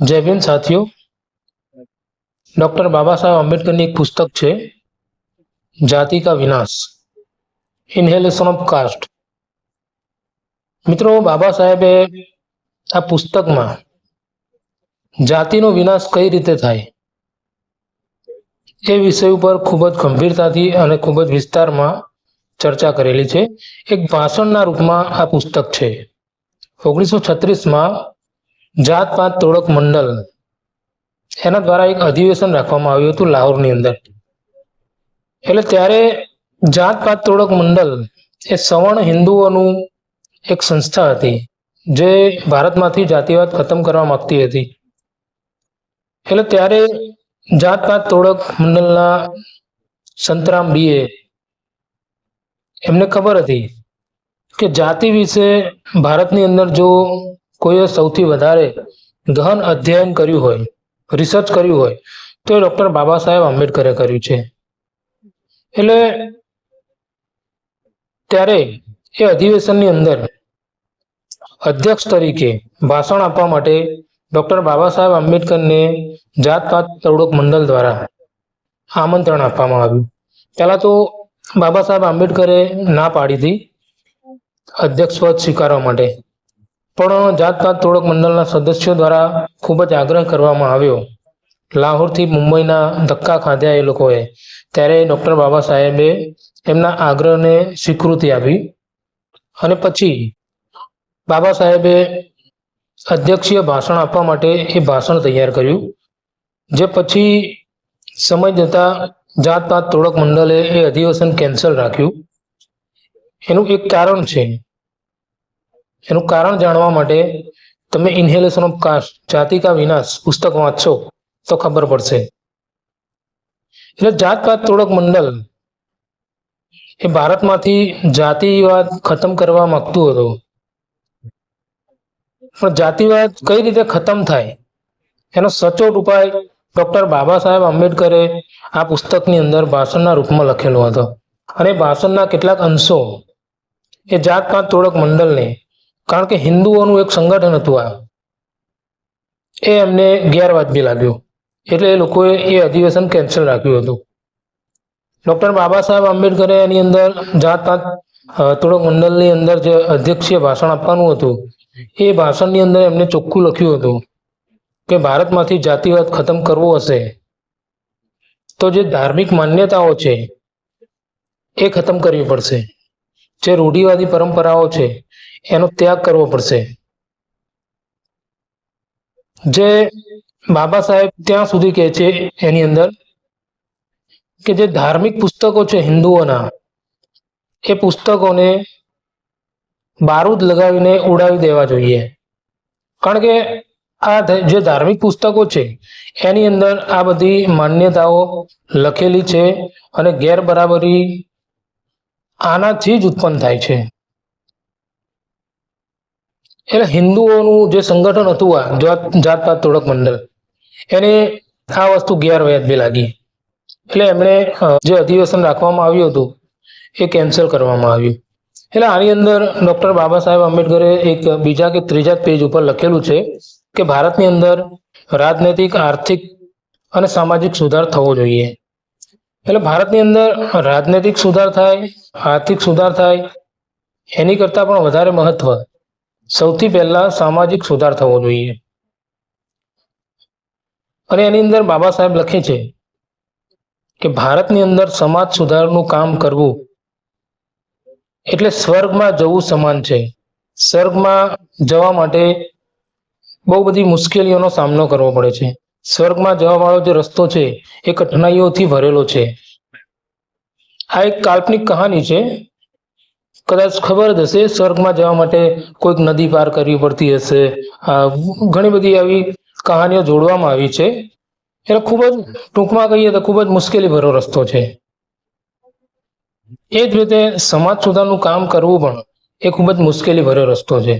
જય ભીમ સાથીઓ. ડૉક્ટર બાબા સાહેબ આંબેડકરની એક પુસ્તક છે, જાતિ કા વિનાશ. Annihilation of caste. મિત્રો, બાબા સાહેબે આ પુસ્તકમાં જાતિનો વિનાશ કઈ રીતે થાય એ વિષય ઉપર ખૂબ જ ગંભીરતાથી અને ખૂબ જ વિસ્તારમાં ચર્ચા કરેલી છે. એક ભાષણના રૂપમાં આ પુસ્તક છે. ઓગણીસો છત્રીસમાં જાત પાત તોડક મંડળ. એના દ્વારા એક અધિવેશન રાખવામાં આવ્યું હતું લાહોરની અંદર. એટલે ત્યારે જાત પાત તોડક મંડળ એ સવર્ણ હિન્દુઓનું એક સંસ્થા હતી, જે ભારતમાંથી જાતિવાદ ખતમ કરવા માંગતી હતી. એટલે ત્યારે જાત પાત તોડક મંડળના સંતરામ બીએ એમને ખબર હતી કે જાતિ વિશે ભારતની અંદર જો કોઈએ સૌથી વધારે ગહન અધ્યયન કર્યું હોય રિસર્ચ કર્યું હોય, તો એ ડૉક્ટર બાબા સાહેબ આંબેડકરે કર્યું છે. એટલે ત્યારે એ અધિવેશનની અંદર અધ્યક્ષ તરીકે ભાષણ આપવા માટે ડૉક્ટર બાબા સાહેબ આંબેડકરને જાત પાત તવડોક મંડળ દ્વારા આમંત્રણ આપવામાં આવ્યું. પહેલાં તો બાબા સાહેબ આંબેડકરે ના પાડી હતી અધ્યક્ષ પદ સ્વીકારવા માટે. પણ જાત પાત તોડક મંડળના સદસ્યો દ્વારા ખૂબ જ આગ્રહ કરવામાં આવ્યો. લાહોરથી મુંબઈના ધક્કા ખાધ્યા એ લોકોએ. ત્યારે ડૉક્ટર બાબા સાહેબે એમના આગ્રહને સ્વીકૃતિ આપી અને પછી બાબા સાહેબે અધ્યક્ષીય ભાષણ આપવા માટે એ ભાષણ તૈયાર કર્યું, જે પછી સમય જતાં જાત પાત તોડક મંડળે એ અધિવેશન કેન્સલ રાખ્યું. એનું એક કારણ છે એનું કારણ જાણવા માટે તમે ઇન્હેલેશન ઓફ કાસ્ટ જાતિ કા વિનાશ પુસ્તક વાંચશો તો ખબર પડશે. એટલે જાતપાત તોડક મંડળ એ ભારતમાંથી જાતિવાદ ખતમ કરવા માંગતું હતું. પણ જાતિવાદ કઈ રીતે ખતમ થાય? એનો સચોટ ઉપાય ડોક્ટર બાબા સાહેબ આંબેડકરે આ પુસ્તકની અંદર ભાષણના રૂપમાં લખેલો હતો. અને ભાષણના કેટલાક અંશો એ જાતપાત તોડક મંડળને કારણ કે હિન્દુઓનું એક સંગઠન હતું આ. એ એમને ગેરવાજબી લાગ્યું. એટલે એ લોકોએ એ અધિવેશન કેન્સલ રાખ્યું હતું. ડૉક્ટર બાબા સાહેબ આંબેડકરે એની અંદર જાત પાત તોડક મંડળની અંદર જે અધ્યક્ષીય ભાષણ આપવાનું હતું, એ ભાષણની અંદર એમને ચોખ્ખું લખ્યું હતું કે ભારતમાંથી જાતિવાદ ખતમ કરવો હશે. તો જે ધાર્મિક માન્યતાઓ છે, એ ખતમ કરવી પડશે. જે રૂઢિવાદી પરંપરાઓ છે, એનો ત્યાગ કરવો પડશે. જે બાબા સાહેબ ત્યાં સુધી કહે છે એની અંદર કે જે ધાર્મિક પુસ્તકો છે હિન્દુઓના, એ પુસ્તકોને બારૂદ લગાવીને ઉડાવી દેવા જોઈએ. કારણ કે આ જે ધાર્મિક પુસ્તકો છે, એની અંદર આ બધી માન્યતાઓ લખેલી છે અને ગેરબરાબરી આનાથી જ ઉત્પન્ન થાય છે. એટલે હિન્દુઓનું જે સંગઠન હતું આ, જાત પાત તોડક મંડળ, એને આ વસ્તુ ગેરવ્યાજબી લાગી. એટલે એમણે જે અધિવેશન રાખવામાં આવ્યું હતું, એ કેન્સલ કરવામાં આવ્યું. એટલે આની અંદર ડૉક્ટર બાબા સાહેબ આંબેડકરે એક બીજા કે ત્રીજા પેજ ઉપર લખેલું છે કે ભારતની અંદર રાજનૈતિક, આર્થિક અને સામાજિક સુધાર થવો જોઈએ. એટલે ભારતની અંદર રાજનૈતિક સુધાર થાય, આર્થિક સુધાર થાય, એની કરતાં પણ વધારે મહત્વ સૌથી પહેલાં સામાજિક સુધાર થવો જોઈએ. અને એની અંદર બાબા સાહેબ લખે છે કે ભારતની અંદર સમાજ સુધારનું કામ કરવું એટલે સ્વર્ગમાં જવું સમાન છે. સ્વર્ગમાં જવા માટે બહુ બધી મુશ્કેલીઓનો સામનો કરવો પડે છે. સ્વર્ગમાં જવા વાળો જે રસ્તો છે, એ કઠિનાઈઓથી ભરેલો છે. આ એક કાલ્પનિક કહાની છે. કદાચ ખબર જ હશે, સ્વર્ગમાં જવા માટે કોઈક નદી પાર કરવી પડતી હશે. ઘણી બધી આવી કહાનીઓ જોડવામાં આવી છે. એટલે ખૂબ જ ટૂંકમાં કહીએ તો ખૂબ જ મુશ્કેલી ભરો રસ્તો છે. એ જ રીતે સમાજ સુધારનું કામ કરવું પણ એ ખૂબ જ મુશ્કેલી ભર્યો રસ્તો છે.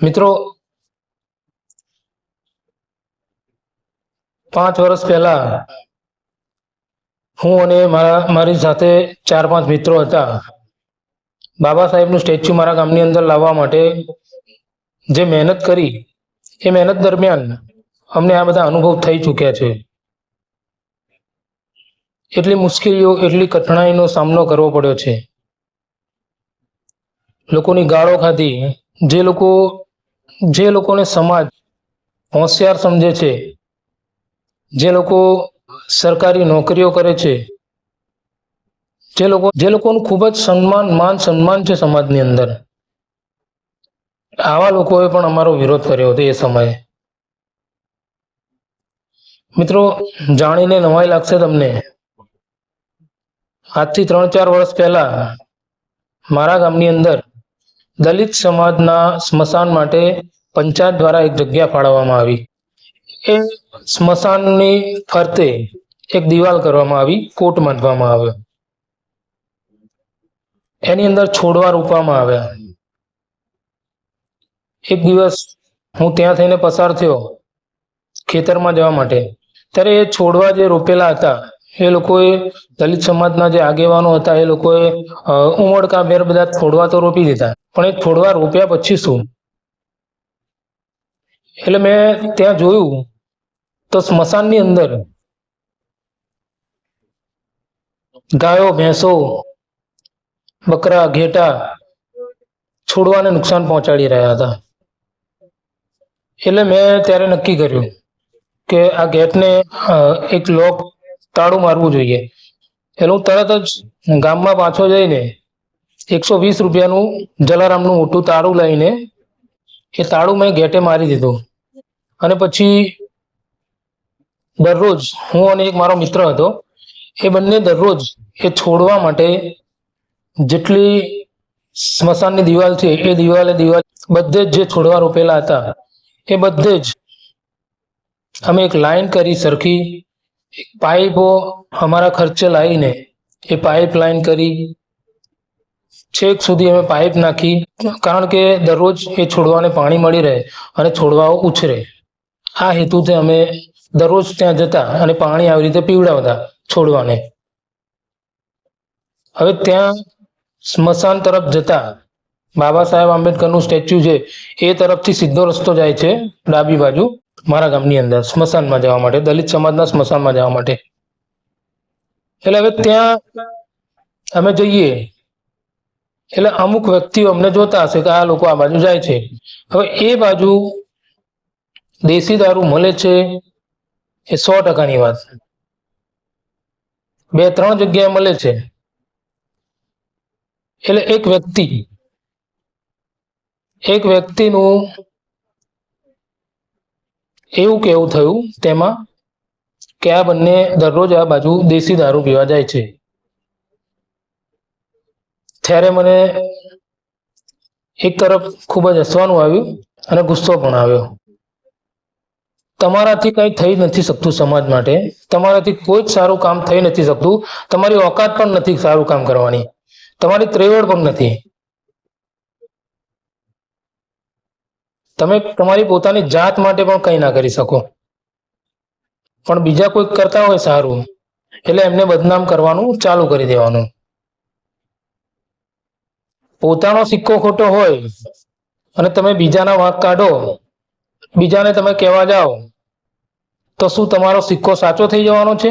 મિત્રો, પાંચ વર્ષ પહેલા હું અને મારા, મારી સાથે ચાર પાંચ મિત્રો હતા. બાબા સાહેબનું સ્ટેચ્યુ મારા ગામની અંદર લાવવા માટે જે મહેનત કરી, એ મહેનત દરમિયાન અમને આ બધા અનુભવ થઈ ચૂક્યા છે. એટલી મુશ્કેલીઓ, એટલી કઠણાઈનો સામનો કરવો પડ્યો છે. લોકોની ગાળો ખાધી, જે લોકો જે લોકોને સમાજ હોશિયાર સમજે છે, જે લોકો સરકારી નોકરીઓ કરે છે, જે લોકો, જે લોકોનું ખૂબ જ સન્માન, માન સન્માન છે સમાજની અંદર. આવા લોકોએ પણ અમારો વિરોધ કર્યો હતો એ સમયે. મિત્રો, જાણીને નવાઈ લાગશે તમને. આજથી ત્રણ ચાર વર્ષ પહેલા મારા ગામની અંદર દલિત સમાજના સ્મશાન માટે પંચાયત દ્વારા એક જગ્યા ફાળવવામાં આવી. એ સ્મશાનની ફરતે એક દિવાલ કરવામાં આવી કોટ બાંધવામાં આવ્યો. એની અંદર છોડવા રોપવામાં આવ્યા. એક દિવસ હું ત્યાં થઈને પસાર થયો ખેતરમાં જવા માટે. ત્યારે એ છોડવા જે રોપેલા હતા એ લોકોએ દલિત સમાજના જે આગેવાનો હતા એ લોકોએ અ, ઉમળકા ભેર બધા છોડવા તો રોપી દીધા. પણ એ થોડવાર રોપ્યા પછી શું? એટલે મેં ત્યાં જોયું તો સ્મશાનની અંદર ગાયો, ભેંસો, બકરા, ઘેટા છોડવાને નુકસાન પહોંચાડી રહ્યા હતા. એટલે મેં ત્યારે નક્કી કર્યું કે આ ગેટને એક લોક તાળું મારવું જોઈએ. એટલે હું તરત જ ગામમાં પાછો જઈને એકસો વીસ રૂપિયાનું જલારામનું મોટું તાળું લઈને એ તાળું મેં ગેટે મારી દીધું. અને પછી દરરોજ હું અને એક મારો મિત્ર હતો, એ બંને દરરોજ એ છોડવા માટે જેટલી સ્મશાનની દિવાલ છે, એ દિવાલે દિવાલ બધે જ જે છોડવા રોપેલા હતા, એ બધે જ અમે એક લાઈન કરી સરખી પાઇપો અમારા ખર્ચે લાવીને એ પાઇપ લાઈન કરી છેક સુધી અમે પાઇપ નાખી, કારણ કે દરરોજ એ છોડવાને પાણી મળી રહે અને છોડવાઓ ઉછરે. આ હેતુથી અમે દરરોજ ત્યાં જતા અને પાણી આવી રીતે પીવડાવતા છોડવાને. હવે ત્યાં સ્મશાન તરફ જતા બાબા સાહેબ આંબેડકરનું સ્ટેચ્યુ છે, એ તરફથી સીધો રસ્તો જાય છે ડાબી બાજુ મારા ગામની અંદર, સ્મશાનમાં જવા માટે, દલિત સમાજના સ્મશાનમાં જવા માટે. એટલે હવે ત્યાં અમે જઈએ એટલે અમુક વ્યક્તિઓ અમને જોતા હશે કે આ લોકો આ બાજુ જાય છે. હવે એ બાજુ દેશી દારૂ મળે છે એ સો ટકાની વાત બે, ત્રણ જગ્યાએ મળે છે. એટલે એક વ્યક્તિ, એક વ્યક્તિનું એવું કેવું થયું તેમાં કે આ બંને દરરોજ આ બાજુ દેશી દારૂ પીવા જાય છે. ત્યારે મને એક તરફ ખૂબ જ હસવાનું આવ્યું અને ગુસ્સો પણ આવ્યો. તમારાથી કંઈ થઈ નથી શકતું સમાજ માટે. તમારાથી કોઈ જ સારું કામ થઈ નથી શકતું. તમારી ઓકાત પણ નથી સારું કામ કરવાની. તમારી ત્રેવડ પણ નથી. તમે તમારી પોતાની જાત માટે પણ કંઈ ના કરી શકો. પણ બીજા કોઈક કરતા હોય સારું. એટલે એમને બદનામ કરવાનું ચાલુ કરી દેવાનું. પોતાનો સિક્કો ખોટો હોય અને તમે બીજાના વાંક કાઢો, બીજાને તમે કહેવા જાઓ, તો શું તમારો સિક્કો સાચો થઈ જવાનો છે?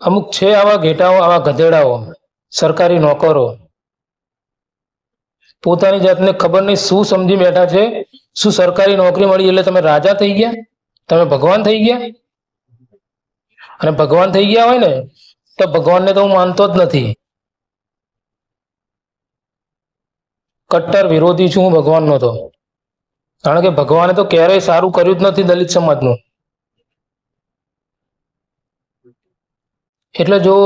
અમુક છે આવા ઘેટાઓ, આવા ગધેડાઓ, સરકારી નોકરો. પોતાની જાતને ખબર નહીં શું સમજી બેઠા છે, શું સરકારી નોકરી મળી એટલે તમે રાજા થઈ ગયા? તમે ભગવાન થઈ ગયા? અને ભગવાન થઈ ગયા હોય ને તો ભગવાનને તો હું માનતો જ નથી. કટ્ટર વિરોધી છું હું ભગવાનનો તો. કારણ કે ભગવાને તો ક્યારેય સારું કર્યું જ નથી દલિત સમાજનું. એટલે જો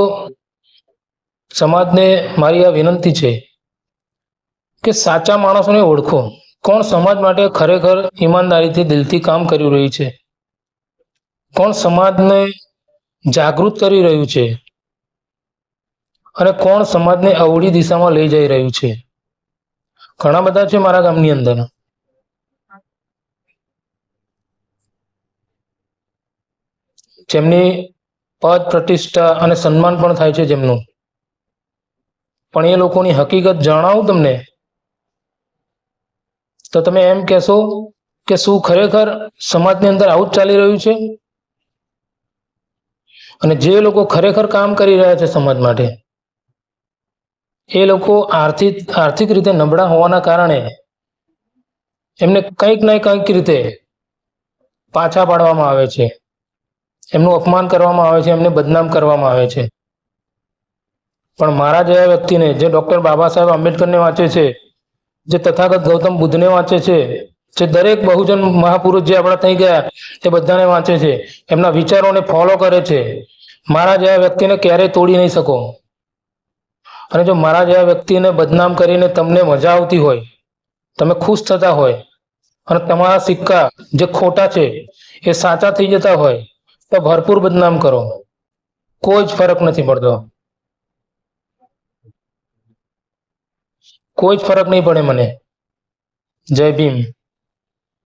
સમાજને મારી આ વિનંતી છે કે સાચા માણસોને ઓળખો. કોણ સમાજ માટે ખરેખર ઈમાનદારીથી દિલથી કામ કરી રહ્યું છે? કોણ સમાજને જાગૃત કરી રહ્યું છે? અને કોણ સમાજને અવળી દિશામાં લઈ જઈ રહ્યું છે? ઘણા બધા છે મારા ગામની અંદર. જેમની પદ, પ્રતિષ્ઠા અને સન્માન પણ થાય છે જેમનું. પણ એ લોકોની હકીકત જણાવું તમને. તો તમે એમ કહેશો કે શું ખરેખર સમાજની અંદર આવું જ ચાલી રહ્યું છે? અને જે લોકો ખરેખર કામ કરી રહ્યા છે સમાજ માટે એ લોકો આર્થિક આર્થિક રીતે નબળા હોવાના કારણે એમને કંઈક ને કંઈક રીતે પાછા પાડવામાં આવે છે. એમનું અપમાન કરવામાં આવે છે, એમને બદનામ કરવામાં આવે છે. પણ મારા જેવા વ્યક્તિને, જે ડૉક્ટર બાબા સાહેબ આંબેડકરને વાંચે છે, જે તથાગત ગૌતમ બુદ્ધને વાંચે છે, જે દરેક બહુજન મહાપુરુષ જે આપણા થઈ ગયા, તે બધાને વાંચે છે, એમના વિચારોને ફોલો કરે છે. મારા જેવા વ્યક્તિને ક્યારેય તોડી નહીં શકો. અને જો મારા જેવા વ્યક્તિને બદનામ કરીને તમને મજા આવતી હોય, તમે ખુશ થતા હોય અને તમારા સિક્કા જે ખોટા છે એ સાચા થઈ જતા હોય, તો ભરપૂર બદનામ કરો. કોઈ જ ફરક નથી પડતો. કોઈ જ ફરક નહીં પડે મને. જય ભીમ.